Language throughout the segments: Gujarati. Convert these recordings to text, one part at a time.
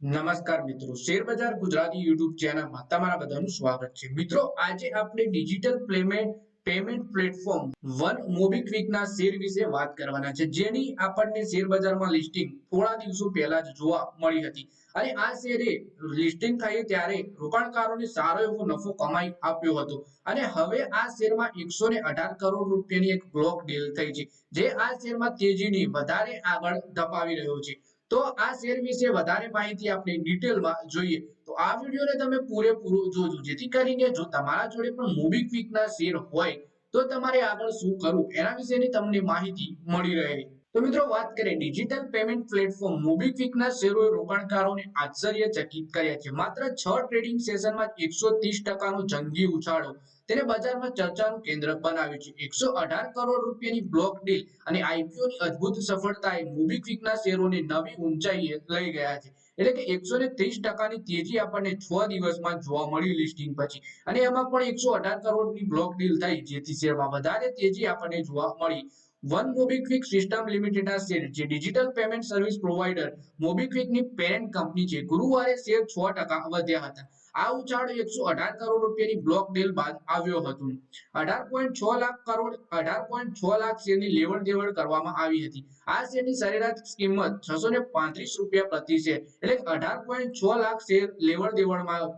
નમસ્કાર મિત્રો. શેર ગુજરાતી યુટ્યુબ ચેનલમાં તમારા બધાનું સ્વાગત છે. મિત્રો, આજે આપણે digital payment payment platform one મોબીક્વિકના share વિશે વાત કરવાના છે. જેની આપણને શેર લિસ્ટિંગ થોડા દિવસો પહેલા જ જોવા મળી હતી. અને આ શેરે લિસ્ટિંગ થઈ ત્યારે રોકાણકારોને સારો એવો નફો કમાઈ આપ્યો હતો. અને હવે આ શેરમાં એકસો ને અઢાર કરોડ રૂપિયાની એક બ્લોક ડીલ થઈ છે. જે આ શેરમાં તેજીની વધારે આગળ ધપાવી રહ્યો છે. તો આ શેર વિશે વધારે માહિતી આપણે ડિટેલમાં જોઈએ. તો આ વિડીયોને તમે પૂરેપૂરો જોજો. જેથી કરીને જો તમારા જોડે પણ મોબીક્વિકના શેર હોય, તો તમારે આગળ શું કરવું? એના વિશેની તમને માહિતી મળી રહે તો મિત્રો વાત કરીએ ડિજિટલ પેમેન્ટ પ્લેટફોર્મ મોબીક્વિકના શેરોએ રોકાણકારોને આશ્ચર્યચકિત કર્યા છે. માત્ર છ ટ્રેડિંગ સેશનમાં એકસો ત્રીસ ટકાનો જંગી ઉછાળો તેને બજારમાં ચર્ચાનું કેન્દ્ર બનાવ્યું છે. એકસો અઢાર કરોડ રૂપિયાની બ્લોક ડીલ અને આઈપીઓ ની અદ્ભુત સફળતાએ મોબીક્વિકના શેરોને નવી ઊંચાઈએ લઈ ગયા છે. એટલે કે એકસો ને ત્રીસ ટકાની તેજી આપણને છ દિવસમાં જોવા મળી લિસ્ટિંગ પછી. અને એમાં પણ એકસો અઢાર કરોડની બ્લોક ડીલ થઈ, જેથી શેરમાં વધારે તેજી આપણને જોવા મળી. વન મોબીક્વિક સિસ્ટમ આ શેર જે ડિજિટલ પેમેન્ટ સર્વિસ પ્રોવાઇડર મોબીક્વિકની પેરેન્ટ કંપની છે, ગુરુવારે શેર છ ટકા વધ્યા હતા. આ ઉછાળો એકસો અઢાર કરોડ રૂપિયાની બ્લોક ડીલ બાદ આવ્યો હતો. અઢાર પોઈન્ટ છ લાખ કરોડ અઢાર પોઈન્ટ છ લાખ શેરની લેવડ દેવડ કરવામાં આવી હતી. આ શેરની સરેરાશ કિંમત છસો ને પાંત્રીસ રૂપિયા પ્રતિ શેર, એટલે અઢાર પોઈન્ટ છ લાખ શેર લેવડ દેવડમાં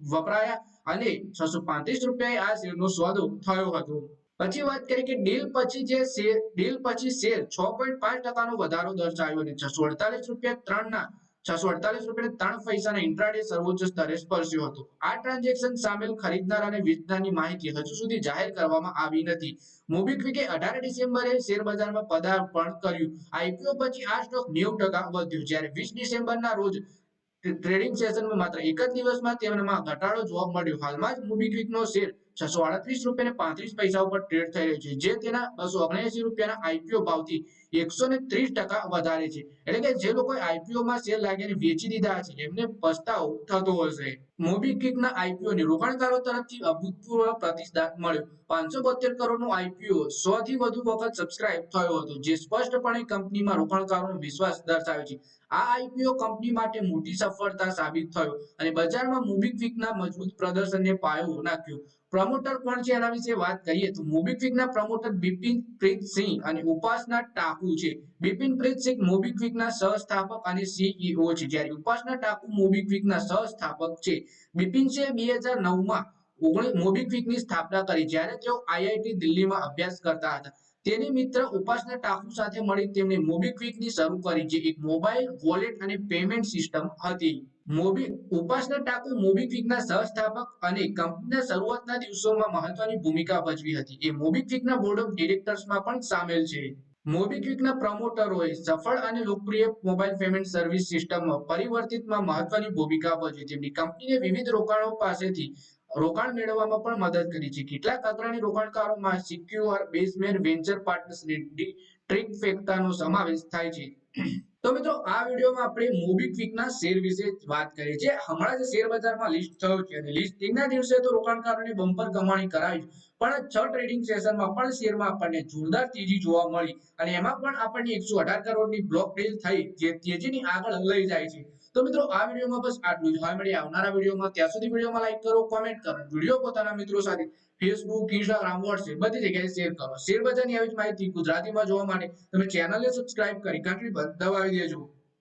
વપરાયા અને છસો પાંત્રીસ રૂપિયા આ શેરનો સોદો થયો હતો. પછી વાત કરીએ કે ડીલ પછી જે ડીલ પછી શેર છ પોઈન્ટ પાંચ વધારો દર્શાવ્યો અને છસો અડતાલીસ રૂપિયા ત્રણના, છસો અડતાલીસ રૂપિયા ત્રણ પૈસાના ઇન્ટ્રાડે સર્વોચ્ચ સ્તરે સ્પર્શ્યો હતો. આ ટ્રાન્ઝેક્શન સામેલ ખરીદનાર અને વેચનારની માહિતી હજુ સુધી જાહેર કરવામાં આવી નથી. મોબીક્વિકે અઢાર ડિસેમ્બરે શેર બજારમાં પદાર્પણ કર્યું. આઈપીઓ પછી આ સ્ટોક નેવું ટકા વધ્યો. જ્યારે વીસ ડિસેમ્બરના રોજ ટ્રેડિંગ સેશનમાં માત્ર એક જ દિવસમાં તેમનામાં ઘટાડો જોવા મળ્યો. હાલમાં જ મોબીક્વિકનો શેર છસો આડત્રીસ રૂપિયા પાંત્રીસ પૈસા ઉપર ટ્રેડ થઈ રહ્યો છે. જે તેના બસો ઓગણસી રૂપિયાના આઈપીઓ ભાવથી એકસો ને ત્રીસ ટકા વધારે છે. એટલે કે જે લોકો આઈપીઓ માં શેર લાગીને વેચી દીધા છે, એમને પસ્તાવો થતો હશે. મોબીક્વિકના આઈપીઓ ને રોકાણકારો તરફથી અભૂતપૂર્વ પ્રતિસાદ મળ્યો. પાંચસો બોતેર કરોડનો આઈપીઓ સો થી વધુ વખત સબસ્ક્રાઇબ થયો હતો, જે સ્પષ્ટપણે કંપનીમાં રોકાણકારોનો વિશ્વાસ દર્શાવે છે. આ આઈપીઓ કંપની માટે મોટી સફળતા સાબિત થયો અને બજારમાં મોબીક્વિકના મજબૂત પ્રદર્શનને પાયો નાખ્યો. પ્રમોટર કોણ છે એના વિશે વાત કરીએ તો મોબીક્વિકના પ્રમોટર બિપિન સિંહ અને ઉપાસના ટાકુ છે. બિપિન પ્રીત સિંહ મોબીક્વિકના સહસ્થાપક અને સીઈઓ છે. જ્યારે ઉપાસના ટાકુ મોબીક્વિકના સહસ્થાપક છે. બિપિન સિંહે બે હજાર નવમાં મોબીક્વિક મોબીક્વિકની સ્થાપના કરી. જ્યારે તેઓ આઈઆઈટી દિલ્હીમાં અભ્યાસ કરતા હતા. તેની મિત્ર ઉપાસના ટાકુ સાથે મળી તેમણે મોબીક્વિકની શરૂ કરી, જે એક મોબાઈલ વોલેટ અને પેમેન્ટ સિસ્ટમ હતી. મોબી, ઉપાસના ટાકુ મોબીક્વિકના સહસ્થાપક અને કંપનીના શરૂઆતના દિવસોમાં મહત્વની ભૂમિકા ભજવી હતી. એ મોબીક્વિકના બોર્ડ ઓફ ડિરેક્ટર્સમાં પણ સામેલ છે. મોબીક્વિકના પ્રમોટરોએ સફળ અને લોકપ્રિય મોબાઈલ પેમેન્ટ સર્વિસ સિસ્ટમમાં પરિવર્તિતમાં મહત્વની ભૂમિકા ભજવી. તેમની કંપનીને વિવિધ રોકાણો પાસેથી રોકાણ મેળવવામાં પણ મદદ કરી છે. કેટલાક અગ્રણી રોકાણકારોમાં સિક્યુઅર બેઝમેન વેન્ચર પાર્ટનર્સ ટ્રિક ફેક્ટાનો સમાવેશ થાય છે. તો મિત્રો, આ વિડીયોમાં આપણે મોબીક્વિકના શેર વિશે વાત કરી છે. હમણાં જ શેર બજારમાં લિસ્ટ થયો છે અને લિસ્ટિંગના દિવસે તો રોકાણકારોને બમ્પર કમાણી કરાવી પણ છ ટ્રેડિંગ સેશનમાં પણ શેરમાં આપણને જોરદાર તેજી જોવા મળી અને એમાં પણ આપણને એકસો અઢાર કરોડની બ્લોક ડીલ થઈ, જે તેજીની આગળ લઈ જાય છે. તો મિત્રો, આ વિડીયોમાં બસ આટલું જ. હવે મળીએ આવનારા વિડીયોમાં. ત્યાં સુધી વિડીયોમાં લાઈક કરો કોમેન્ટ કરો. વીડિયો પોતાના મિત્રો સાથે ફેસબુક ઇન્સ્ટાગ્રામ વોટ્સએપ બધી જગ્યાએ શેર કરો. શેર બજારની આવી જ માહિતી ગુજરાતીમાં જોવા માટે તમે ચેનલને સબસ્ક્રાઇબ કરી ઘંટડી давай лечу.